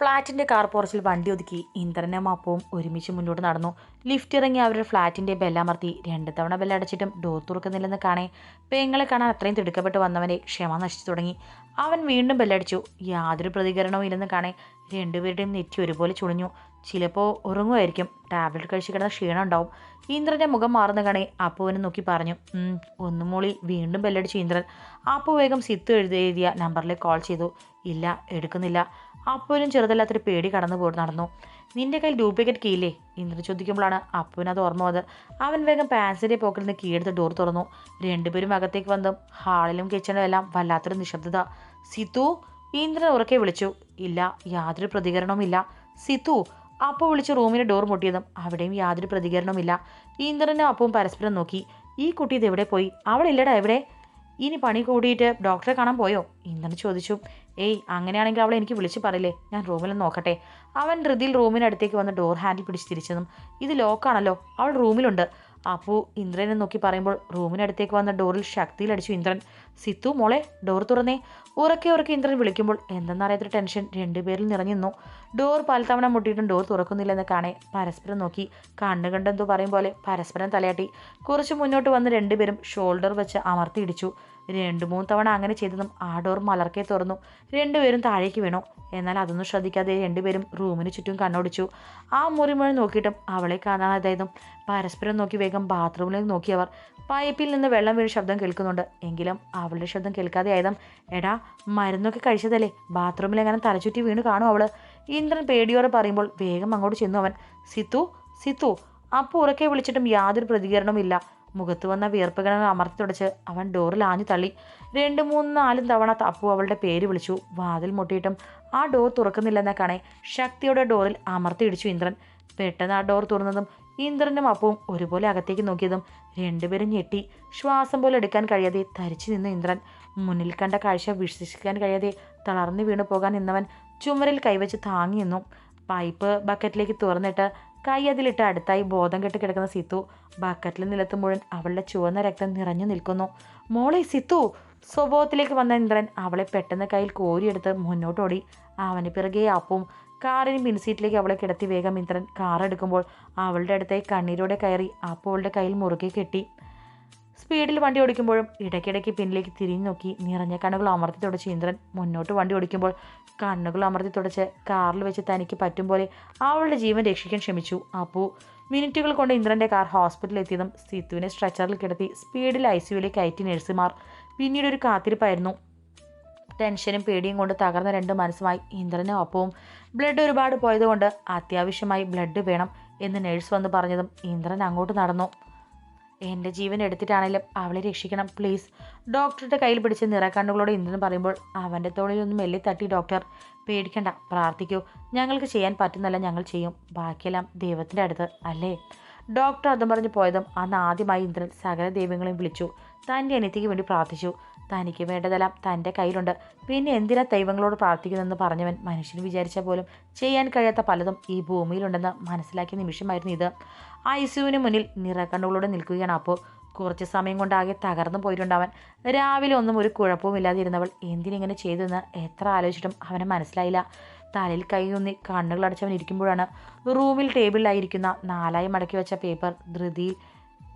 ഫ്ളാറ്റിന്റെ car പോർച്ചിൽ വണ്ടി ഒതുക്കി ഇന്ദ്രനും അപ്പവും ഒരുമിച്ച് മുന്നോട്ട് നടന്നു. ലിഫ്റ്റ് ഇറങ്ങി അവരുടെ ഫ്ളാറ്റിന്റെ ബെല്ലമർത്തി രണ്ട് തവണ ബെല്ലടച്ചിട്ടും ഡോർ തുറക്കുന്നില്ലെന്ന് കാണേ. പെങ്ങളെ കാണാൻ അത്രയും തിടുക്കപ്പെട്ട് വന്നവനെ ക്ഷമ നശിച്ചു തുടങ്ങി. അവൻ വീണ്ടും ബെല്ലടിച്ചു യാതൊരു പ്രതികരണവും ഇല്ലെന്ന് കാണേ. രണ്ടുപേരുടെയും നെറ്റി ഒരുപോലെ ചുളിഞ്ഞു. ചിലപ്പോൾ ഉറങ്ങുമായിരിക്കും. ടാബ്ലറ്റ് കഴിച്ച് കിടന്ന ക്ഷീണം ഉണ്ടാവും. ഇന്ദ്രന്റെ മുഖം മാറുന്ന കാണേ അപ്പുവിനെ നോക്കി പറഞ്ഞു. "ഉം, ഒന്നും മൂളി വീണ്ടും ബെല്ലടിച്ചു ഇന്ദ്രൻ. അപ്പു വേഗം സിത്തു എഴുതിയ നമ്പറിലേക്ക് കോൾ ചെയ്തു. ഇല്ല എടുക്കുന്നില്ല. അപ്പുവിനും ചെറുതല്ലാത്തൊരു പേടി കടന്നു പോയി നടന്നു. നിന്റെ കയ്യിൽ ഡ്യൂപ്ലിക്കേറ്റ് കീയില്ലേ ഇന്ദ്രൻ ചോദിക്കുമ്പോഴാണ് അപ്പുവിന് അത് ഓർമ്മ വന്നത്. അവൻ വേഗം പാൻസിന്റെ പോക്കറ്റിൽ നിന്ന് കീയെടുത്ത് ഡോർ തുറന്നു. രണ്ടുപേരും അകത്തേക്ക് വന്നു. ഹാളിലും കിച്ചണിലും എല്ലാം വല്ലാത്തൊരു നിശബ്ദത. സിത്തു? ഇന്ദ്രൻ ഉറക്കെ വിളിച്ചു. ഇല്ല യാതൊരു പ്രതികരണവും ഇല്ല. സിത്തു? അപ്പു വിളിച്ച് റൂമിന്റെ ഡോർ മുട്ടിയതും അവിടെയും യാതൊരു പ്രതികരണവുമില്ല ഇന്ദ്രനും അപ്പവും പരസ്പരം നോക്കി. ഈ കുട്ടി ഇത് എവിടെ പോയി? അവളില്ലടാ എവിടെ? ഇനി പണി കൂടിയിട്ട് ഡോക്ടറെ കാണാൻ പോയോ? ഇന്ദ്രൻ ചോദിച്ചു. ഏയ് അങ്ങനെയാണെങ്കിൽ അവളെ എനിക്ക് വിളിച്ച് പറയില്ലേ? ഞാൻ റൂമിൽ നോക്കട്ടെ. അവൻ ധൃതിയിൽ റൂമിനടുത്തേക്ക് വന്ന് ഡോർ ഹാൻഡിൽ പിടിച്ച് തിരിച്ചതും ഇത് ലോക്കാണല്ലോ അവൾ റൂമിലുണ്ട് അപ്പു ഇന്ദ്രനെ നോക്കി പറയുമ്പോൾ റൂമിനടുത്തേക്ക് വന്ന ഡോറിൽ ശക്തിയിൽ അടിച്ചു ഇന്ദ്രൻ. സിത്തു മോളെ ഡോർ തുറന്നേ. ഉറക്കെ ഉറക്കെ ഇന്ദ്രൻ വിളിക്കുമ്പോൾ എന്തെന്നറിയാത്തൊരു ടെൻഷൻ രണ്ടുപേരിൽ നിറഞ്ഞു നിന്നു. ഡോർ പലതവണ മുട്ടിയിട്ടും ഡോർ തുറക്കുന്നില്ലെന്ന് കാണേ. പരസ്പരം നോക്കി. കണ്ണു കണ്ടെന്തോ പറയും പോലെ പരസ്പരം തലയാട്ടി. കുറച്ച് മുന്നോട്ട് വന്ന് രണ്ടുപേരും ഷോൾഡർ വെച്ച് അമർത്തിയിടിച്ചു. രണ്ട് മൂന്ന് തവണ അങ്ങനെ ചെയ്തതും ആ ഡോർ മലർക്കെ തുറന്നു. രണ്ടുപേരും താഴേക്ക് വീണു. എന്നാൽ അതൊന്നും ശ്രദ്ധിക്കാതെ രണ്ടുപേരും റൂമിന് ചുറ്റും കണ്ണോടിച്ചു. ആ മുറി മുഴുവൻ നോക്കിയിട്ടും അവളെ കാണാതായതും പരസ്പരം നോക്കി വേഗം ബാത്റൂമിലേക്ക് നോക്കിയവർ പൈപ്പിൽ നിന്ന് വെള്ളം വീണ് ശബ്ദം കേൾക്കുന്നുണ്ട്. എങ്കിലും അവളുടെ ശബ്ദം കേൾക്കാതെ ആയതും എടാ മരുന്നൊക്കെ കഴിച്ചതല്ലേ? ബാത്റൂമിൽ എങ്ങനെ തലചുറ്റി വീണ് കാണും അവൾ ഇന്ദ്രൻ പേടിയോടെ പറയുമ്പോൾ വേഗം അങ്ങോട്ട് ചെന്നു അവൻ. സിത്തു സിത്തു. അപ്പോൾ ഉറക്കെ വിളിച്ചിട്ടും യാതൊരു പ്രതികരണവും ഇല്ല മുഖത്ത് വന്ന വിയർപ്പുകൾ അമർത്തി തുടച്ച് അവൻ ഡോറിൽ ആഞ്ഞു തള്ളി. രണ്ട് മൂന്ന് നാലും തവണ അപ്പു അവളുടെ പേര് വിളിച്ചു. വാതിൽ മുട്ടിയിട്ടും ആ ഡോർ തുറക്കുന്നില്ലെന്ന കാണെ ശക്തിയോടെ ഡോറിൽ അമർത്തി ഇടിച്ചു ഇന്ദ്രൻ. പെട്ടെന്ന് ആ ഡോർ തുറന്നതും ഇന്ദ്രനും അപ്പവും ഒരുപോലെ അകത്തേക്ക് നോക്കിയതും രണ്ടുപേരും ഞെട്ടി. ശ്വാസം പോലെ എടുക്കാൻ കഴിയാതെ തരിച്ചു നിന്നു ഇന്ദ്രൻ. മുന്നിൽ കണ്ട കാഴ്ച വിശ്വസിക്കാൻ കഴിയാതെ തളർന്നു വീണു പോകാൻ നിന്നവൻ ചുമരിൽ കൈവച്ച് താങ്ങി നിന്നു. പൈപ്പ് ബക്കറ്റിലേക്ക് തുറന്നിട്ട് കൈ അതിലിട്ട് അടുത്തായി ബോധം കെട്ട് കിടക്കുന്ന സിത്തു ബക്കറ്റിൽ നിലത്ത് മുഴുവൻ അവളുടെ ചുവന്ന രക്തം നിറഞ്ഞു നിൽക്കുന്നു. മോളെ സിത്തു സ്വഭാവത്തിലേക്ക് വന്ന ഇന്ദ്രൻ അവളെ പെട്ടെന്ന് കയ്യിൽ കോരിയെടുത്ത് മുന്നോട്ടോടി. അവന് പിറകെ അപ്പവും കാറിന് പിൻസീറ്റിലേക്ക് അവളെ കിടത്തി വേഗം ഇന്ദ്രൻ കാറെടുക്കുമ്പോൾ അവളുടെ അടുത്തേക്ക് കണ്ണീരോടെ കയറി അപ്പു അവളുടെ കയ്യിൽ മുറുകെ കെട്ടി. സ്പീഡിൽ വണ്ടി ഓടിക്കുമ്പോഴും ഇടയ്ക്കിടയ്ക്ക് പിന്നിലേക്ക് തിരിഞ്ഞു നോക്കി നിറഞ്ഞ കണ്ണുകൾ അമർത്തി തുടച്ച് ഇന്ദ്രൻ മുന്നോട്ട് വണ്ടി ഓടിക്കുമ്പോൾ കണ്ണുകൾ അമർത്തി തുടച്ച് കാറിൽ വെച്ച് തനിക്ക് പറ്റും പോലെ അവളുടെ ജീവൻ രക്ഷിക്കാൻ ശ്രമിച്ചു. അപ്പോൾ മിനിറ്റുകൾ കൊണ്ട് ഇന്ദ്രന്റെ കാർ ഹോസ്പിറ്റലിൽ എത്തിയതും സിത്തുവിനെ സ്ട്രെച്ചറിൽ കിടത്തി സ്പീഡിൽ ഐ സിയുവിലേക്ക് കയറ്റി നഴ്സുമാർ. പിന്നീട് ഒരു കാത്തിരിപ്പായിരുന്നു. ടെൻഷനും പേടിയും കൊണ്ട് തകർന്ന രണ്ട് മനസ്സുമായി ഇന്ദ്രനും ഒപ്പവും ബ്ലഡ് ഒരുപാട് പോയതുകൊണ്ട് അത്യാവശ്യമായി ബ്ലഡ് വേണം എന്ന് നഴ്സ് വന്ന് പറഞ്ഞതും ഇന്ദ്രൻ അങ്ങോട്ട് നടന്നു. എന്റെ ജീവൻ എടുത്തിട്ടാണെങ്കിലും അവളെ രക്ഷിക്കണം പ്ലീസ് ഡോക്ടറുടെ കയ്യിൽ പിടിച്ച് നിറക്കണ്ണുകളോട് ഇന്ദ്രൻ പറയുമ്പോൾ അവന്റെ തോളിലൊന്നും മെല്ലി തട്ടി ഡോക്ടർ പേടിക്കണ്ട പ്രാർത്ഥിക്കൂ. ഞങ്ങൾക്ക് ചെയ്യാൻ പറ്റുന്നല്ല ഞങ്ങൾ ചെയ്യും. ബാക്കിയെല്ലാം ദൈവത്തിന്റെ അടുത്ത് അല്ലേ? ഡോക്ടർ അതും പറഞ്ഞ് പോയതും അന്ന് ആദ്യമായി ഇന്ദ്രൻ സകല ദൈവങ്ങളെയും വിളിച്ചു. തന്റെ അനിയത്തിക്ക് വേണ്ടി പ്രാർത്ഥിച്ചു. തനിക്ക് വേണ്ടതെല്ലാം തന്റെ കയ്യിലുണ്ട്. പിന്നെ എന്തിനാ ദൈവങ്ങളോട് പ്രാർത്ഥിക്കുന്നതെന്ന് പറഞ്ഞവൻ മനുഷ്യൻ വിചാരിച്ച പോലും ചെയ്യാൻ കഴിയാത്ത പലതും ഈ ഭൂമിയിലുണ്ടെന്ന് മനസ്സിലാക്കിയ നിമിഷമായിരുന്നു ഇത്. ഐസുവിന് മുന്നിൽ നിറക്കണ്ണുകളോടെ നിൽക്കുകയാണ് അപ്പോൾ. കുറച്ച് സമയം കൊണ്ടാകെ തകർന്നു പോയിട്ടുണ്ടവൻ. രാവിലെ ഒന്നും ഒരു കുഴപ്പവും ഇല്ലാതിരുന്നവൾ എന്തിനിങ്ങനെ ചെയ്തെന്ന് എത്ര ആലോചിച്ചിട്ടും അവന് മനസ്സിലായില്ല. തലയിൽ കൈയൊന്നി കണ്ണുകളടച്ചവൻ ഇരിക്കുമ്പോഴാണ്. റൂമിൽ ടേബിളിലായിരിക്കുന്ന നാലായി മടക്കി വെച്ച പേപ്പർ ധൃതിയിൽ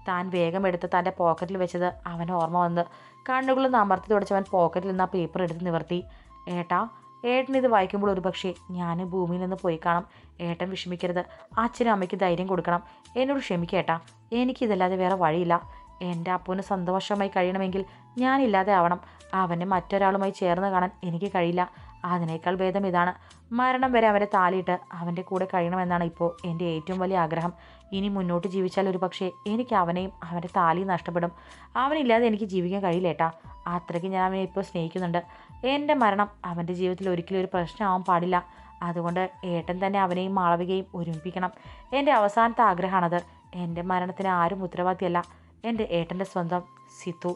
താൻ വേഗം എടുത്ത് തന്റെ പോക്കറ്റിൽ വെച്ചത് അവന് ഓർമ്മ വന്നത്. കണ്ണുകളൊന്ന് അമർത്തി തുടച്ചവൻ പോക്കറ്റിൽ നിന്ന് ആ പേപ്പർ എടുത്ത് നിവർത്തി. ഏട്ടാ ഏട്ടൻ ഇത് വായിക്കുമ്പോൾ ഒരു പക്ഷേ ഞാൻ ഭൂമിയിൽ നിന്ന് പോയി കാണാം. ഏട്ടൻ വിഷമിക്കരുത്. അച്ഛനും അമ്മയ്ക്ക് ധൈര്യം കൊടുക്കണം. എന്നോട് ക്ഷമിക്കേട്ടാ എനിക്കിതല്ലാതെ വേറെ വഴിയില്ല. എന്റെ അപ്പൂന് സന്തോഷമായി കഴിയണമെങ്കിൽ ഞാനില്ലാതെ ആവണം. അവനെ മറ്റൊരാളുമായി ചേർന്ന് കാണാൻ എനിക്ക് കഴിയില്ല. അതിനേക്കാൾ ഭേദം ഇതാണ്. മരണം വരെ അവരെ താലിയിട്ട് അവന്റെ കൂടെ കഴിയണമെന്നാണ് ഇപ്പോൾ എന്റെ ഏറ്റവും വലിയ ആഗ്രഹം. ഇനി മുന്നോട്ട് ജീവിച്ചാൽ ഒരു പക്ഷേ എനിക്ക് അവനെയും അവന്റെ താലിയും നഷ്ടപ്പെടും. അവനില്ലാതെ എനിക്ക് ജീവിക്കാൻ കഴിയില്ല കഴിയില്ലേട്ടാ അത്രയ്ക്ക് ഞാൻ അവനെ ഇപ്പോൾ സ്നേഹിക്കുന്നുണ്ട്. എന്റെ മരണം അവന്റെ ജീവിതത്തിൽ ഒരിക്കലും ഒരു പ്രശ്നമാവാൻ പാടില്ല. അതുകൊണ്ട് ഏട്ടൻ തന്നെ അവനെയും മാളവികയും ഒരുമിപ്പിക്കണം. എന്റെ അവസാനത്തെ ആഗ്രഹമാണത്. എന്റെ മരണത്തിന് ആരും ഉത്തരവാദിയല്ല എന്റെ ഏട്ടന്റെ സ്വന്തം സിത്തു.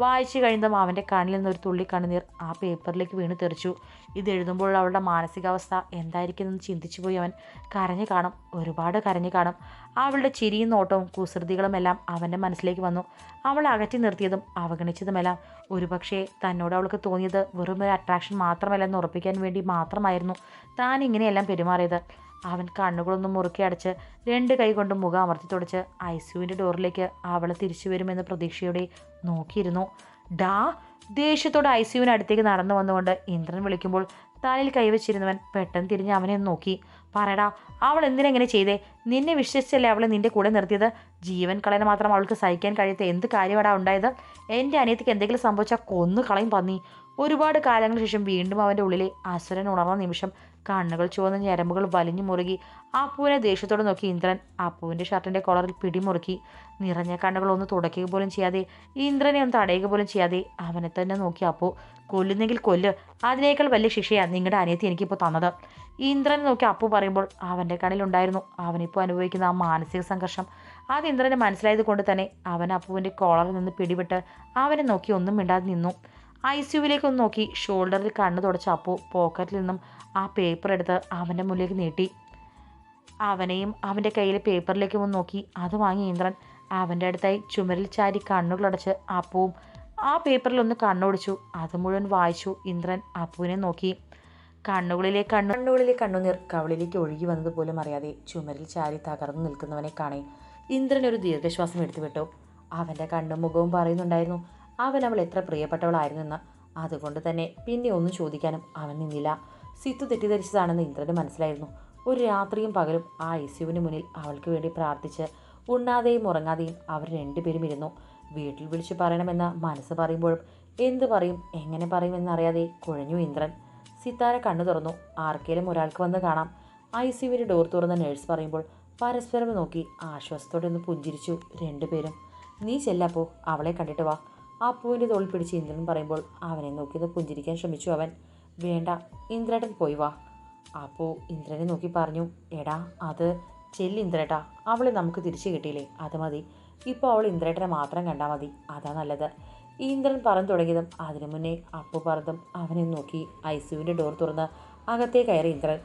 വായിച്ചു കഴിഞ്ഞതും അവന്റെ കണ്ണിൽ നിന്നൊരു തുള്ളി കണ്ണുനീർ ആ പേപ്പറിലേക്ക് വീണ് തെറിച്ചു. ഇത് എഴുതുമ്പോൾ അവളുടെ മാനസികാവസ്ഥ എന്തായിരിക്കുമെന്ന് ചിന്തിച്ചു പോയി അവൻ. കരഞ്ഞു കാണും. ഒരുപാട് കരഞ്ഞു കാണും. അവളുടെ ചിരിയും നോട്ടവും കുസൃതികളും എല്ലാം അവന്റെ മനസ്സിലേക്ക് വന്നു. അവൾ അകറ്റി നിർത്തിയതും അവഗണിച്ചതുമെല്ലാം. ഒരുപക്ഷെ തന്നോട് അവൾക്ക് തോന്നിയത് വെറും ഒരു അട്രാക്ഷൻ മാത്രമല്ലെന്ന് ഉറപ്പിക്കാൻ വേണ്ടി മാത്രമായിരുന്നു. താൻ ഇങ്ങനെയെല്ലാം പെരുമാറിയത്. അവൻ കണ്ണുകളൊന്നും മുറുക്കി അടച്ച് രണ്ട് കൈ കൊണ്ട് മുഖം അമർത്തി തുടച്ച് ഐ സിയുവിന്റെ ഡോറിലേക്ക് അവളെ തിരിച്ചു വരുമെന്ന പ്രതീക്ഷയോടെ നോക്കിയിരുന്നു. ഡാ ദേഷ്യത്തോടെ ഐ സിയുവിന് അടുത്തേക്ക് നടന്നു വന്നുകൊണ്ട് ഇന്ദ്രൻ വിളിക്കുമ്പോൾ തലയിൽ കൈവച്ചിരുന്നവൻ പെട്ടെന്ന് തിരിഞ്ഞ് അവനെ നോക്കി. പറയടാ അവൾ എന്തിനെങ്ങനെ ചെയ്തേ? നിന്നെ വിശ്വസിച്ചല്ലേ അവളെ നിന്റെ കൂടെ നിർത്തിയത്? ജീവൻ കളയാൻ മാത്രം അവൾക്ക് സഹിക്കാൻ കഴിയാത്ത എന്ത് കാര്യമാടാ ഉണ്ടായത്? എന്റെ അനിയത്തിക്ക് എന്തെങ്കിലും സംഭവിച്ചാൽ കൊന്നു കളയും പന്നി. ഒരുപാട് കാലങ്ങൾക്ക് ശേഷം വീണ്ടും അവന്റെ ഉള്ളിലെ അസുരൻ ഉണർന്ന നിമിഷം കണ്ണുകൾ ചുവന്ന ഞരമ്പുകൾ വലിഞ്ഞു മുറുകി. അപ്പുവിനെ ദേഷ്യത്തോടെ നോക്കി ഇന്ദ്രൻ. അപ്പുവിന്റെ ഷർട്ടിന്റെ കോളറിൽ പിടിമുറുക്കി. നിറഞ്ഞ കണ്ണുകൾ ഒന്ന് തുടയ്ക്കുക പോലും ചെയ്യാതെ ഇന്ദ്രനെ ഒന്ന് തടയുക പോലും ചെയ്യാതെ അവനെ തന്നെ നോക്കി. അപ്പു കൊല്ലുന്നെങ്കിൽ കൊല്ല്. അതിനേക്കാൾ വലിയ ശിക്ഷയാണ് നിങ്ങളുടെ അനിയത്തി എനിക്കിപ്പോൾ തന്നത്. ഇന്ദ്രനെ നോക്കി അപ്പു പറയുമ്പോൾ അവന്റെ കണ്ണിലുണ്ടായിരുന്നു. അവനിപ്പോൾ അനുഭവിക്കുന്ന ആ മാനസിക സംഘർഷം. അത് ഇന്ദ്രനെ മനസ്സിലായത് കൊണ്ട് തന്നെ അവൻ അപ്പുവിന്റെ കോളറിൽ നിന്ന് പിടിവിട്ട് അവനെ നോക്കി ഒന്നും മിണ്ടാതെ നിന്നു. ഐ സിയുവിലേക്ക് ഒന്ന് നോക്കി. ഷോൾഡറിൽ കണ്ണ് തുടച്ച അപ്പു പോക്കറ്റിൽ നിന്നും ആ പേപ്പർ എടുത്ത് അവന്റെ മുന്നിലേക്ക് നീട്ടി. അവനെയും അവന്റെ കയ്യിലെ പേപ്പറിലേക്ക് ഒന്ന് നോക്കി. അത് വാങ്ങി ഇന്ദ്രൻ അവന്റെ അടുത്തായി ചുമരിൽ ചാരി കണ്ണുകളടച്ച് അപ്പുവും ആ പേപ്പറിൽ ഒന്ന് കണ്ണോടിച്ചു. അത് മുഴുവൻ വായിച്ചു. ഇന്ദ്രൻ അപ്പുവിനെ നോക്കി. കണ്ണുകളിലെ കണ്ണു കണ്ണുകളിലെ കണ്ണുനീർ കവളിലേക്ക് ഒഴുകി വന്നതുപോലും അറിയാതെ ചുമരിൽ ചാരി തകർന്നു നിൽക്കുന്നവനെ കാണേ. ഇന്ദ്രൻ ഒരു ദീർഘശ്വാസം എടുത്തുവിട്ടു. അവന്റെ കണ്ണും മുഖവും പറയുന്നുണ്ടായിരുന്നു. അവൻ അവൾ എത്ര പ്രിയപ്പെട്ടവളായിരുന്നെന്ന് അതുകൊണ്ട് തന്നെ പിന്നെ ഒന്നും ചോദിക്കാനും അവൻ നിന്നില്ല. സിത്തു തെറ്റിദ്ധരിച്ചതാണെന്ന് ഇന്ദ്രന് മനസ്സിലായിരുന്നു. ഒരു രാത്രിയും പകലും ആ യേശുവിന് മുന്നിൽ അവൾക്ക് വേണ്ടി പ്രാർത്ഥിച്ച് ഉണ്ണാതെയും ഉറങ്ങാതെയും അവർ രണ്ടുപേരും ഇരുന്നു. വീട്ടിൽ വിളിച്ചു പറയണമെന്ന് മനസ്സ് പറയുമ്പോഴും എന്ത് പറയും എങ്ങനെ പറയുമെന്നറിയാതെ കുഴഞ്ഞു ഇന്ദ്രൻ. സിത്താര കണ്ണു തുറന്നു. ആർക്കേലും ഒരാൾക്ക് വന്ന് കാണാം. ഐ സിയുവിന്റെ ഡോർ തുറന്ന നേഴ്സ് പറയുമ്പോൾ പരസ്പരം നോക്കി ആശ്വാസത്തോടെ ഒന്ന് പുഞ്ചിരിച്ചു രണ്ടുപേരും. നീ ചെല്ലപ്പോ അവളെ കണ്ടിട്ട് വാ. അപ്പുവിന്റെ തോളിൽ പിടിച്ച് ഇന്ദ്രൻ പറയുമ്പോൾ അവനെ നോക്കിയത് പുഞ്ചിരിക്കാൻ ശ്രമിച്ചു അവൻ. വേണ്ട ഇന്ദ്രേട്ടൻ പോയി വാ. അപ്പു ഇന്ദ്രനെ നോക്കി പറഞ്ഞു എടാ അത് ചെല്ലി ഇന്ദ്രേട്ടാ അവളെ നമുക്ക് തിരിച്ചു കിട്ടിയില്ലേ? അത് മതി. ഇപ്പോൾ അവൾ ഇന്ദ്രേട്ടനെ മാത്രം കണ്ടാൽ മതി. അതാ നല്ലത്. ഇന്ദ്രൻ പറഞ്ഞു തുടങ്ങിയതും അതിനു മുന്നേ അപ്പു പറഞ്ഞതും അവനെ നോക്കി ഐസുവിന്റെ ഡോർ തുറന്ന് അകത്തേ കയറി ഇന്ദ്രൻ.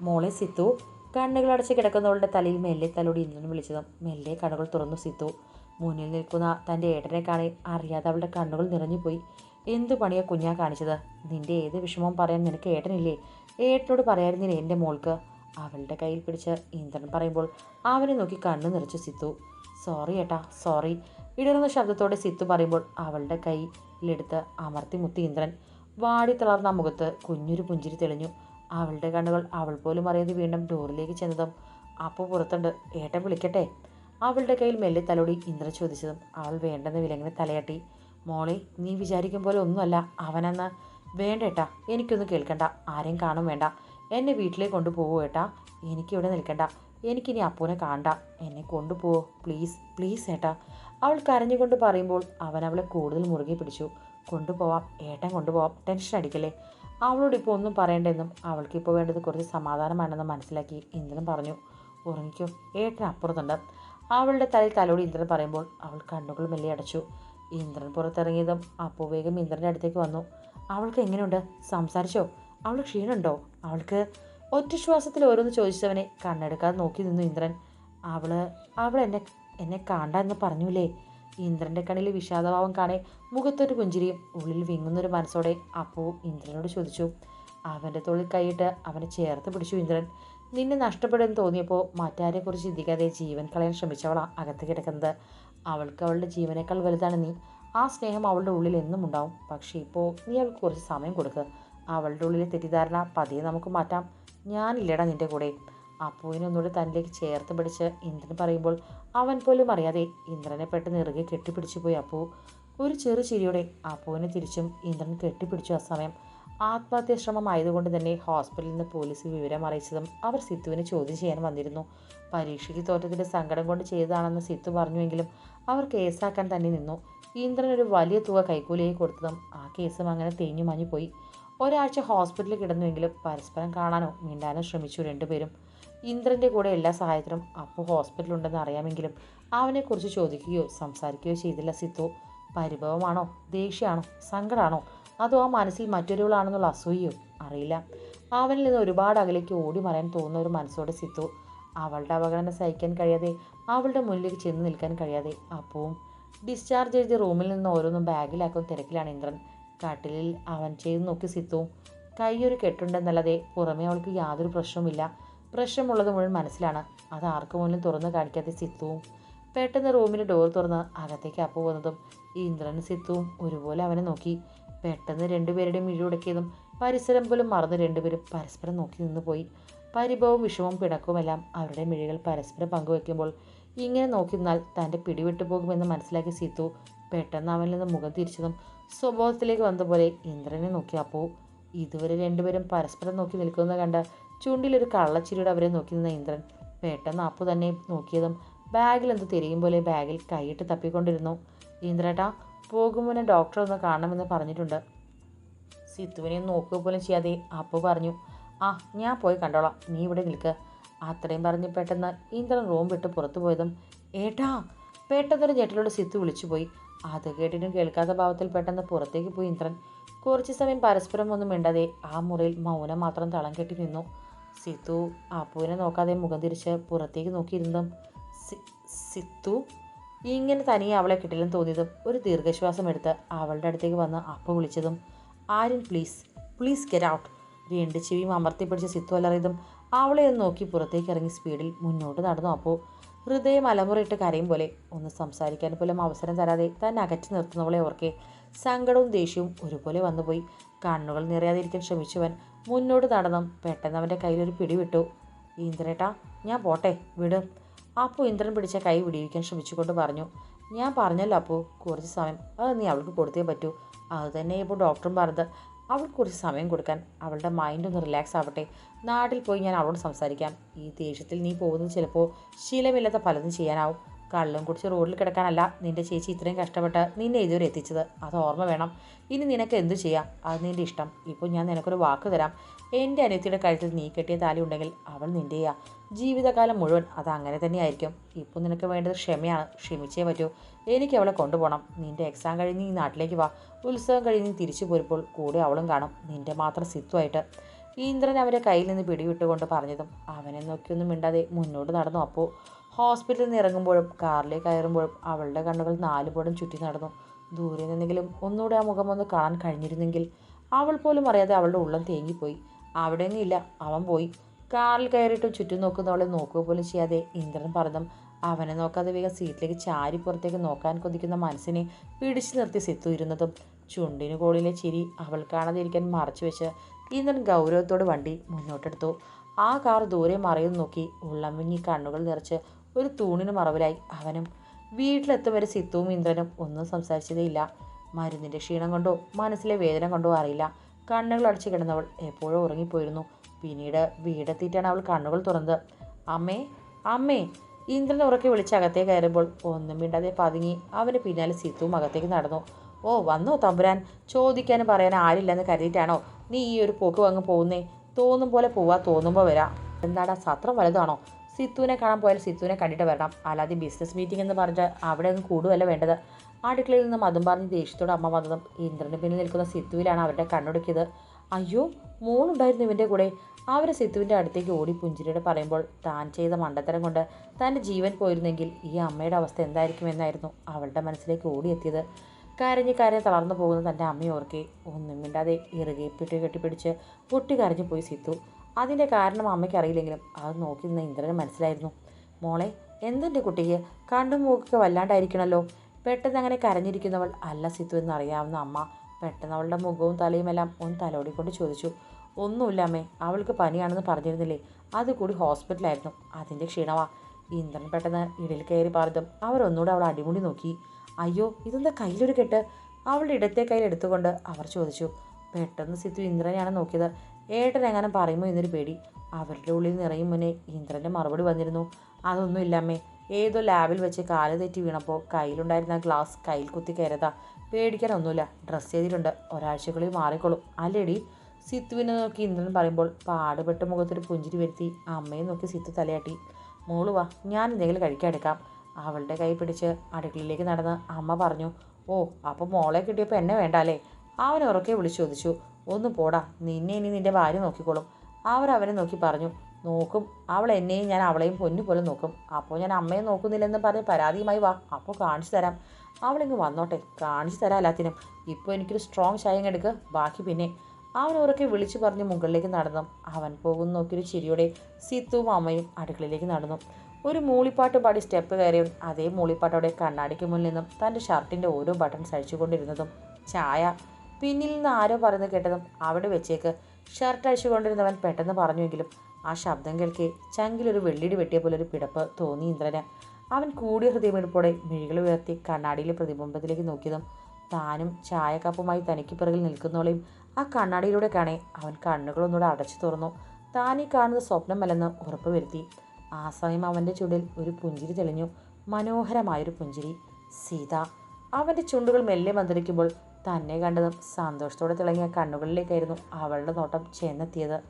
മോളെ സിത്തു കണ്ണുകൾ അടച്ച് കിടക്കുന്നവളുടെ തലയിൽ മെല്ലെ തലോടി ഇന്ദ്രൻ വിളിച്ചതും മെല്ലെ കണ്ണുകൾ തുറന്നു സിത്തു. മുന്നിൽ നിൽക്കുന്ന തന്റെ ഏട്ടനെ കാണി അറിയാതെ അവളുടെ കണ്ണുകൾ നിറഞ്ഞുപോയി. എന്തു പണിയാ കുഞ്ഞാ കാണിച്ചത്? നിന്റെ ഏത് വിഷമവും പറയാൻ നിനക്ക് ഏട്ടനില്ലേ? ഏട്ടനോട് പറയായിരുന്നില്ലേ എന്റെ മോൾക്ക്? അവളുടെ കയ്യിൽ പിടിച്ച് ഇന്ദ്രൻ പറയുമ്പോൾ അവനെ നോക്കി കണ്ണു നിറച്ചു സിത്തു. സോറി ഏട്ടാ സോറി. ഇടറുന്ന ശബ്ദത്തോടെ സിത്തു പറയുമ്പോൾ അവളുടെ കൈയിലെടുത്ത് അമർത്തി മുത്തി ഇന്ദ്രൻ. വാടി തളർന്ന മുഖത്ത് കുഞ്ഞൊരു പുഞ്ചിരി തെളിഞ്ഞു. അവളുടെ കണ്ണുകൾ അവൾ പോലും അറിയാതെ വീണ്ടും ഡോറിലേക്ക് ചെന്നതും അപ്പോൾ പുറത്തുണ്ട് ഏട്ടൻ വിളിക്കട്ടെ? അവളുടെ കയ്യിൽ മെല്ലെ തലോടി ഇന്ദ്ര ചോദിച്ചതും അവൾ വേണ്ടെന്ന് വിലങ്ങനെ തലയാട്ടി മോളെ നീ വിചാരിക്കും പോലെ ഒന്നുമല്ല. അവനെന്ന്? വേണ്ട ഏട്ടാ എനിക്കൊന്നും കേൾക്കണ്ട. ആരെയും കാണും വേണ്ട. എന്നെ വീട്ടിലേക്ക് കൊണ്ടുപോകൂ ഏട്ടാ. എനിക്കിവിടെ നിൽക്കണ്ട. എനിക്കിനി അപ്പൂനെ കാണണ്ട. എന്നെ കൊണ്ടുപോവോ പ്ലീസ് പ്ലീസ് ഏട്ടാ. അവൾ കരഞ്ഞുകൊണ്ട് പറയുമ്പോൾ അവൻ അവളെ കൂടുതൽ മുറുകെ പിടിച്ചു. കൊണ്ടുപോവാം ഏട്ടൻ കൊണ്ടുപോവാം. ടെൻഷൻ അടിക്കല്ലേ. അവളോട് ഇപ്പോൾ ഒന്നും പറയണ്ടെന്നും അവൾക്കിപ്പോൾ വേണ്ടത് കുറച്ച് സമാധാനമാണെന്ന് മനസ്സിലാക്കി ഇന്ദ്രൻ പറഞ്ഞു ഉറങ്ങിക്കോ. ഏട്ടൻ അപ്പുറത്തുണ്ട് അവളുടെ തലയിൽ തലോടി ഇന്ദ്രൻ പറയുമ്പോൾ അവൾ കണ്ണുകൾ മെല്ലെ അടച്ചു. ഇന്ദ്രൻ പുറത്തിറങ്ങിയതും അപ്പോൾ വേഗം ഇന്ദ്രന്റെ അടുത്തേക്ക് വന്നു. അവൾക്ക് എങ്ങനെയുണ്ട്? സംസാരിച്ചോ? അവൾ ക്ഷീണുണ്ടോ? അവൾക്ക് ഒറ്റ ശ്വാസത്തിൽ ഓരോന്ന് ചോദിച്ചവനെ കണ്ണെടുക്കാതെ നോക്കി നിന്നു ഇന്ദ്രൻ. അവൾ അവൾ എന്നെ എന്നെ കാണ്ട എന്ന് പറഞ്ഞൂലേ? ഇന്ദ്രന്റെ കണ്ണിൽ വിഷാദഭാവം കാണേ മുഖത്തൊരു പുഞ്ചിരിയും ഉള്ളിൽ വിങ്ങുന്നൊരു മനസ്സോടെ അപ്പോൾ ഇന്ദ്രനോട് ചോദിച്ചു. അവന്റെ തൊഴിൽ കൈയിട്ട് അവനെ ചേർത്ത് പിടിച്ചു ഇന്ദ്രൻ. നിന്നെ നഷ്ടപ്പെടുമെന്ന് തോന്നിയപ്പോൾ മറ്റാരെക്കുറിച്ച് ചിന്തിക്കാതെ ജീവൻ കളയാൻ ശ്രമിച്ചവളാ അകത്ത് കിടക്കുന്നത്. അവൾക്ക് അവളുടെ ജീവനേക്കാൾ വലുതാണ് നീ. ആ സ്നേഹം അവളുടെ ഉള്ളിൽ എന്നും ഉണ്ടാവും. പക്ഷേ ഇപ്പോൾ നീ അവൾക്ക് കുറച്ച് സമയം കൊടുക്കുക അവളുടെ ഉള്ളിലെ തെറ്റിദ്ധാരണ പതിയെ നമുക്ക് മാറ്റാം. ഞാനില്ലടാ നിന്റെ കൂടെ. അപ്പുവിനെ ഒന്നുകൂടി തന്നിലേക്ക് ചേർത്ത് പിടിച്ച് ഇന്ദ്രൻ പറയുമ്പോൾ അവൻ പോലും അറിയാതെ ഇന്ദ്രനെ പെട്ടെന്ന് ഇറുകെ കെട്ടിപ്പിടിച്ചു പോയി അപ്പു. ഒരു ചെറു ചിരിയോടെ അപ്പുവിനെ തിരിച്ചും ഇന്ദ്രൻ കെട്ടിപ്പിടിച്ചു ആ സമയം. ആത്മഹത്യാ ശ്രമം ആയതുകൊണ്ട് തന്നെ ഹോസ്പിറ്റലിൽ നിന്ന് പോലീസ് വിവരം അറിയിച്ചതും അവർ സിത്തുവിനെ ചോദ്യം ചെയ്യാൻ വന്നിരുന്നു. പരീക്ഷയ്ക്ക് തോറ്റത്തിന്റെ സങ്കടം കൊണ്ട് ചെയ്തതാണെന്ന് സിത്തു പറഞ്ഞുവെങ്കിലും അവർ കേസാക്കാൻ തന്നെ നിന്നു. ഇന്ദ്രൻ ഒരു വലിയ തുക കൈക്കൂലിയായി കൊടുത്തതും ആ കേസും അങ്ങനെ തേഞ്ഞു മഞ്ഞു പോയി. ഒരാഴ്ച ഹോസ്പിറ്റലിൽ കിടന്നുവെങ്കിലും പരസ്പരം കാണാനോ മിണ്ടാനോ ശ്രമിച്ചു രണ്ടുപേരും. ഇന്ദ്രന്റെ കൂടെ എല്ലാ സഹായത്തിനും അപ്പു ഹോസ്പിറ്റലുണ്ടെന്ന് അറിയാമെങ്കിലും അവനെക്കുറിച്ച് ചോദിക്കുകയോ സംസാരിക്കുകയോ ചെയ്തില്ല സിത്തു പരിഭവമാണോ? ദേഷ്യമാണോ? സങ്കടമാണോ അതോ ആ മനസ്സിൽ മറ്റൊരുവളാണെന്നുള്ള അസൂയോ അറിയില്ല. അവനിൽ നിന്ന് ഒരുപാട് അകലേക്ക് ഓടി മറയാൻ തോന്നുന്ന ഒരു മനസ്സോടെ സിത്തു അവളുടെ അപകടം സഹിക്കാൻ കഴിയാതെ അവളുടെ മുന്നിലേക്ക് ചെന്ന് നിൽക്കാൻ കഴിയാതെ അപ്പവും ഡിസ്ചാർജ് ചെയ്ത് റൂമിൽ നിന്ന് ഓരോന്നും ബാഗിലാക്കും തിരക്കിലാണ് ഇന്ദ്രൻ. കട്ടിലിൽ അവൻ ചെയ്ത് നോക്കി സിത്തുവും കൈയൊരു കെട്ടുണ്ടെന്നല്ലാതെ പുറമേ അവൾക്ക് യാതൊരു പ്രശ്നവുമില്ല. പ്രശ്നമുള്ളത് മുഴുവൻ മനസ്സിലാണ്. അത് ആർക്കു മുന്നിലും തുറന്ന് കാണിക്കാതെ സിത്തുവും പെട്ടെന്ന് റൂമിന്റെ ഡോർ തുറന്ന് അകത്തേക്ക് അപ്പു വന്നതും ഇന്ദ്രനും സിത്തുവും ഒരുപോലെ അവനെ നോക്കി. പെട്ടെന്ന് രണ്ടുപേരുടെയും ഇഴുടക്കിയതും പരിസരം പോലും മറന്ന് രണ്ടുപേരും പരസ്പരം നോക്കി നിന്നുപോയി. പരിഭവവും വിഷമവും പിണക്കുമെല്ലാം അവരുടെ മിഴികൾ പരസ്പരം പങ്കുവെക്കുമ്പോൾ ഇങ്ങനെ നോക്കി നിന്നാൽ തന്റെ പിടിവിട്ടു പോകുമെന്ന് മനസ്സിലാക്കി സീതു പെട്ടെന്ന് അവനിൽ നിന്ന് മുഖം തിരിച്ചതും സ്വഭാവത്തിലേക്ക് വന്നതുപോലെ ഇന്ദ്രനെ നോക്കി. അപ്പോ ഇതുവരെ രണ്ടുപേരും പരസ്പരം നോക്കി നിൽക്കുന്നത് കണ്ട ചുണ്ടിലൊരു കള്ളച്ചിരിയുടെ അവരെ നോക്കി നിന്ന ഇന്ദ്രൻ പെട്ടെന്ന് അപ്പു തന്നെ നോക്കിയതും ബാഗിൽ എന്ത് തിരിയും പോലെ ബാഗിൽ കൈയിട്ട് തപ്പിക്കൊണ്ടിരുന്നു. ഇന്ദ്രേട്ടാ പോകും മുന്നേ ഡോക്ടറെ ഒന്ന് കാണണമെന്ന് പറഞ്ഞിട്ടുണ്ട്. സിത്തുവിനെ നോക്കുക പോലും ചെയ്യാതെ അപ്പു പറഞ്ഞു ആ ഞാൻ പോയി കണ്ടോളാം. നീ ഇവിടെ നിൽക്ക്. അത്രയും പറഞ്ഞ് പെട്ടെന്ന് ഇന്ദ്രൻ റൂം വിട്ട് പുറത്തു പോയതും ഏട്ടാ പെട്ടെന്നൊരു ഞെട്ടിലോട് സിത്തു വിളിച്ചു പോയി. അത് കേട്ടിട്ടും കേൾക്കാത്ത ഭാവത്തിൽ പെട്ടെന്ന് പുറത്തേക്ക് പോയി ഇന്ദ്രൻ. കുറച്ച് സമയം പരസ്പരം ഒന്നും മിണ്ടാതെ ആ മുറിയിൽ മൗനം മാത്രം തളം കെട്ടി നിന്നു. സിത്തു അപ്പുവിനെ നോക്കാതെ മുഖം തിരിച്ച് പുറത്തേക്ക് നോക്കിയിരുന്നതും സിത്തു? ഇങ്ങനെ തനിയെ അവളെ കിട്ടില്ലെന്ന് തോന്നിയതും ഒരു ദീർഘശ്വാസം എടുത്ത് അവളുടെ അടുത്തേക്ക് വന്ന് അപ്പ വിളിച്ചതും Aryan please please get out രണ്ട് ചെവിയും അമർത്തി പിടിച്ച സിത്തു അലറിയതും അവളെ ഒന്ന് നോക്കി പുറത്തേക്ക് ഇറങ്ങി സ്പീഡിൽ മുന്നോട്ട് നടന്നു. അപ്പോൾ ഹൃദയം അലമുറയിട്ട് കരയും പോലെ ഒന്ന് സംസാരിക്കാൻ പോലും അവസരം തരാതെ തന്നെ അകറ്റി നിർത്തുന്നവളെ ഓർക്കെ. സങ്കടവും ദേഷ്യവും ഒരുപോലെ വന്നുപോയി. കണ്ണുകൾ നിറയാതിരിക്കാൻ ശ്രമിച്ചവൻ മുന്നോട്ട് നടന്നും പെട്ടെന്ന് അവന്റെ കയ്യിലൊരു പിടി വിട്ടു ഈന്ദ്രേട്ടാ ഞാൻ പോട്ടെ വിട്. അപ്പു ഇന്ദ്രൻ പിടിച്ച കൈ വിടിവിക്കാൻ ശ്രമിച്ചുകൊണ്ട് പറഞ്ഞു ഞാൻ പറഞ്ഞല്ലോ അപ്പു കുറച്ച് സമയം അത് നീ അവൾക്ക് കൊടുത്തേ പറ്റൂ. അത് തന്നെ ഇപ്പോൾ ഡോക്ടറും പറഞ്ഞത്. അവൾക്ക് കുറച്ച് സമയം കൊടുക്കാൻ അവളുടെ മൈൻഡ് ഒന്ന് റിലാക്സ് ആവട്ടെ. നാട്ടിൽ പോയി ഞാൻ അവളോട് സംസാരിക്കാം. ഈ ദേഷ്യത്തിൽ നീ പോകുന്നത് ചിലപ്പോൾ ശീലമില്ലാത്ത പലതും ചെയ്യാനാവും. കള്ളും കുടിച്ച് റോഡിൽ കിടക്കാനല്ല നിന്റെ ചേച്ചി ഇത്രയും കഷ്ടപ്പെട്ട് നിന്നെ ഇതുവരെ എത്തിച്ചത്. അത് ഓർമ്മ വേണം. ഇനി നിനക്ക് എന്തു ചെയ്യാം? അത് നിന്റെ ഇഷ്ടം. ഇപ്പോൾ ഞാൻ നിനക്കൊരു വാക്ക് തരാം. എന്റെ അനിയത്തിയുടെ കഴുത്തിൽ നീ കെട്ടിയ താലി ഉണ്ടെങ്കിൽ അവൾ നിന്റെയാ ജീവിതകാലം മുഴുവൻ അത് അങ്ങനെ തന്നെയായിരിക്കും. ഇപ്പോൾ നിനക്ക് വേണ്ടത് ക്ഷമയാണ്. ക്ഷമിച്ചേ പറ്റൂ. എനിക്ക് അവളെ കൊണ്ടുപോകണം നിന്റെ എക്സാം കഴിഞ്ഞ് ഈ നാട്ടിലേക്ക് വാ. ഉത്സവം കഴിഞ്ഞ് തിരിച്ചു പോരുമ്പോൾ കൂടെ അവളും കാണും. നിന്റെ മാത്രം സിത്വമായിട്ട് ഇന്ദ്രൻ അവരെ കയ്യിൽ നിന്ന് പിടിവിട്ടുകൊണ്ട് പറഞ്ഞതും അവനെ നോക്കിയൊന്നും മിണ്ടാതെ മുന്നോട്ട് നടന്നു. അപ്പോൾ ഹോസ്പിറ്റലിൽ നിന്ന് ഇറങ്ങുമ്പോഴും കാറിലേക്ക് കയറുമ്പോഴും അവളുടെ കണ്ണുകൾ നാലുപോടും ചുറ്റി നടന്നു. ദൂരെ നിന്നെങ്കിലും ഒന്നുകൂടെ ആ മുഖം ഒന്ന് കാണാൻ കഴിഞ്ഞിരുന്നെങ്കിൽ അവൾ പോലും അറിയാതെ അവളുടെ ഉള്ളം തേങ്ങിപ്പോയി. അവിടെയൊന്നും ഇല്ല അവൻ പോയി. കാറിൽ കയറിയിട്ട് ചുറ്റും നോക്കുന്നവളെ നോക്കുക പോലും ചെയ്യാതെ ഇന്ദ്രൻ പറഞ്ഞു അവനെ നോക്കാതെ വേഗം സീറ്റിലേക്ക് ചാരി പുറത്തേക്ക് നോക്കാൻ കൊതിക്കുന്ന മനസ്സിനെ പിടിച്ചു നിർത്തി സിത്തു ഇരുന്നതും. ചുണ്ടിനു കോളിലെ ചിരി അവൾ കാണാതെ ഇരിക്കാൻ മറച്ചു വെച്ച് ഇന്ദ്രൻ ഗൗരവത്തോട് വണ്ടി മുന്നോട്ടെടുത്തു. ആ കാർ ദൂരെ മറയുന്നു നോക്കി ഉള്ളം വിങ്ങി കണ്ണുകൾ നിറച്ച് ഒരു തൂണിന് മറവിലായി. അവനും വീട്ടിലെത്തും വരെ സിത്തുവും ഇന്ദ്രനും ഒന്നും സംസാരിച്ചതേയില്ല മരുന്നിന്റെ ക്ഷീണം കൊണ്ടോ മനസ്സിലെ വേദന കൊണ്ടോ അറിയില്ല. കണ്ണുകൾ അടച്ചു കിടന്നവൾ എപ്പോഴോ ഉറങ്ങിപ്പോയിരുന്നു. പിന്നീട് വീടെത്തിയിട്ടാണ് അവൾ കണ്ണുകൾ തുറന്നത്. അമ്മേ അമ്മേ ഇന്ദ്രൻ ഉറക്കെ വിളിച്ച് അകത്തേക്ക് കയറുമ്പോൾ ഒന്നും മിണ്ടാതെ പതുങ്ങി അവന് പിന്നാലെ സിത്തുവും അകത്തേക്ക് നടന്നു. ഓ വന്നോ തമ്പുരാൻ. ചോദിക്കാനും പറയാനും ആരില്ലെന്ന് കരുതിയിട്ടാണോ നീ ഈ ഒരു പോക്ക് വാങ്ങി പോകുന്നേ? തോന്നും പോലെ പോവാ തോന്നുമ്പോൾ വരാം. എന്താടാ സത്രം വലുതാണോ? സിത്തുവിനെ കാണാൻ പോയാൽ സിത്തുവിനെ കണ്ടിട്ട് വരണം. അല്ലാതെ ബിസിനസ് മീറ്റിംഗ് എന്ന് പറഞ്ഞിട്ട് അവിടെ അങ്ങ് കൂടുവല്ല വേണ്ടത്. അടുക്കളയിൽ നിന്നും അതും പറഞ്ഞ് ദേഷ്യത്തോടെ അമ്മ വന്നതും ഇന്ദ്രന് പിന്നിൽ നിൽക്കുന്ന സിത്തുവിലാണ് അവരുടെ കണ്ണൊടുക്കിയത്. അയ്യോ മോളുണ്ടായിരുന്നു ഇവന്റെ കൂടെ. അവർ സിത്തുവിന്റെ അടുത്തേക്ക് ഓടി പുഞ്ചിരിയുടെ പറയുമ്പോൾ താൻ ചെയ്ത മണ്ടത്തരം കൊണ്ട് തന്റെ ജീവൻ പോയിരുന്നെങ്കിൽ ഈ അമ്മയുടെ അവസ്ഥ എന്തായിരിക്കുമെന്നായിരുന്നു അവളുടെ മനസ്സിലേക്ക് ഓടിയെത്തിയത്. കരഞ്ഞ് കരഞ്ഞ് തളർന്നു പോകുന്ന തന്റെ അമ്മയോർക്കെ ഒന്നും മിണ്ടാതെ ഇറുകെ പിട്ടി കെട്ടിപ്പിടിച്ച് പൊട്ടി കരഞ്ഞു പോയി സിത്തു. അതിന്റെ കാരണം അമ്മയ്ക്ക് അറിയില്ലെങ്കിലും അത് നോക്കി നിന്ന ഇന്ദ്രന് മനസ്സിലായിരുന്നു. മോളെ എന്തെന്റെ കുട്ടിക്ക്? കണ്ടും മൂക്കൊക്കെ വല്ലാണ്ടായിരിക്കണല്ലോ. പെട്ടെന്ന് അങ്ങനെ കരഞ്ഞിരിക്കുന്നവൾ അല്ല സിത്തു എന്നറിയാവുന്ന അമ്മ. പെട്ടെന്ന് അവളുടെ മുഖവും തലയുമെല്ലാം ഒന്ന് തലോടിക്കൊണ്ട് ചോദിച്ചു ഒന്നുമില്ല അമ്മേ അവൾക്ക് പനിയാണെന്ന് പറഞ്ഞിരുന്നില്ലേ? അത് കൂടി ഹോസ്പിറ്റലായിരുന്നു. അതിന്റെ ക്ഷീണമാ. ഇന്ദ്രൻ പെട്ടെന്ന് ഇടയിൽ കയറി പറഞ്ഞതും അവരൊന്നുകൂടെ അവളെ അടിമുടി നോക്കി. അയ്യോ ഇതെന്താ കയ്യിലൊരു കെട്ട്? അവളുടെ ഇടത്തെ കയ്യിൽ എടുത്തുകൊണ്ട് അവർ ചോദിച്ചു. പെട്ടെന്ന് സിത്തു ഇന്ദ്രനെയാണ് നോക്കിയത്. ഏട്ടൻ പറയുമോ എന്നൊരു പേടി. അവരുടെ ഉള്ളിൽ നിറയും മുന്നേ ഇന്ദ്രന്റെ മറുപടി വന്നിരുന്നു. അതൊന്നും ഏതോ ലാബിൽ വെച്ച് കാൽ തെറ്റി വീണപ്പോൾ കയ്യിലുണ്ടായിരുന്ന ഗ്ലാസ് കയ്യിൽ കുത്തി കയറതാ പേടിക്കാനൊന്നുമില്ല. ഡ്രസ്സ് ചെയ്തിട്ടുണ്ട്. ഒരാഴ്ചക്കുള്ളിൽ മാറിക്കോളും. അല്ലേടി സിത്തുവിനെ നോക്കി ഇന്ദ്രൻ പറയുമ്പോൾ പാടുപെട്ട മുഖത്തൊരു പുഞ്ചിരി വരുത്തി അമ്മയെ നോക്കി സിത്തു തലയാട്ടി. മോൾ വാ ഞാൻ എന്തെങ്കിലും കഴിക്കാൻ എടുക്കാം. അവളുടെ കൈ പിടിച്ച് അടുക്കളയിലേക്ക് നടന്ന് അമ്മ പറഞ്ഞു ഓ അപ്പോൾ മോളെ കിട്ടിയപ്പോൾ എന്നെ വേണ്ട അല്ലേ അവൻ ഉറക്കെ വിളിച്ചു ചോദിച്ചു ഒന്ന് പോടാ നിന്നെ ഇനി നിന്റെ ഭാര്യ നോക്കിക്കോളും. അവർ അവനെ നോക്കി പറഞ്ഞു നോക്കും. അവൾ എന്നെയും ഞാൻ അവളെയും പൊന്നു പോലെ നോക്കും. അപ്പോൾ ഞാൻ അമ്മയെ നോക്കുന്നില്ലെന്ന് പറഞ്ഞ് പരാതിയുമായി വാ. അപ്പോൾ കാണിച്ചു തരാം. അവളിങ്ങ് വന്നോട്ടെ. കാണിച്ചു തരാം എല്ലാത്തിനും. ഇപ്പോൾ എനിക്കൊരു സ്ട്രോങ് ചായ എടുക്കുക ബാക്കി പിന്നെ അവൻ ഉറക്കെ വിളിച്ചു പറഞ്ഞ് മുകളിലേക്ക് നടന്നു. അവൻ പോകുന്ന നോക്കിയൊരു ചിരിയോടെ സിത്തുവും അമ്മയും അടുക്കളയിലേക്ക് നടന്നു. ഒരു മൂളിപ്പാട്ട് പാടി സ്റ്റെപ്പ് കയറിയും അതേ മൂളിപ്പാട്ടോടെ കണ്ണാടിക്ക് മുന്നിൽ നിന്നും തന്റെ ഷർട്ടിന്റെ ഓരോ ബട്ടൺസ് അഴിച്ചുകൊണ്ടിരുന്നതും ചായ പിന്നിൽ നിന്ന് ആരോ പറയുന്നത് കേട്ടതും അവിടെ വെച്ചേക്ക്. ഷർട്ട് അഴിച്ചുകൊണ്ടിരുന്നവൻ പെട്ടെന്ന് പറഞ്ഞുവെങ്കിലും ആ ശബ്ദം കേൾക്കെ ചങ്കിലൊരു വെള്ളിടി വെട്ടിയ പോലെ ഒരു പിടപ്പ് തോന്നി ഇന്ദ്രന്. അവൻ കൂടിയ ഹൃദയമെടുപ്പോടെ മിഴികൾ ഉയർത്തി കണ്ണാടിയിലെ പ്രതിബിംബത്തിലേക്ക് നോക്കിയതും താനും ചായക്കപ്പുമായി തനിക്ക് പിറകിൽ നിൽക്കുന്നവളെയും ആ കണ്ണാടിയിലൂടെ കാണേ അവൻ കണ്ണുകളൊന്നുകൂടെ അടച്ചു തുറന്നു. താൻ കാണുന്ന സ്വപ്നമല്ലെന്ന് ഉറപ്പ് വരുത്തി. ആ സമയം അവന്റെ ചുണ്ടിൽ ഒരു പുഞ്ചിരി തെളിഞ്ഞു. മനോഹരമായൊരു പുഞ്ചിരി. സീത. അവന്റെ ചുണ്ടുകൾ മെല്ലെ മന്ത്രിക്കുമ്പോൾ തന്നെ കണ്ടതും സന്തോഷത്തോടെ തിളങ്ങിയ കണ്ണുകളിലേക്കായിരുന്നു അവളുടെ നോട്ടം ചെന്നെത്തിയത്.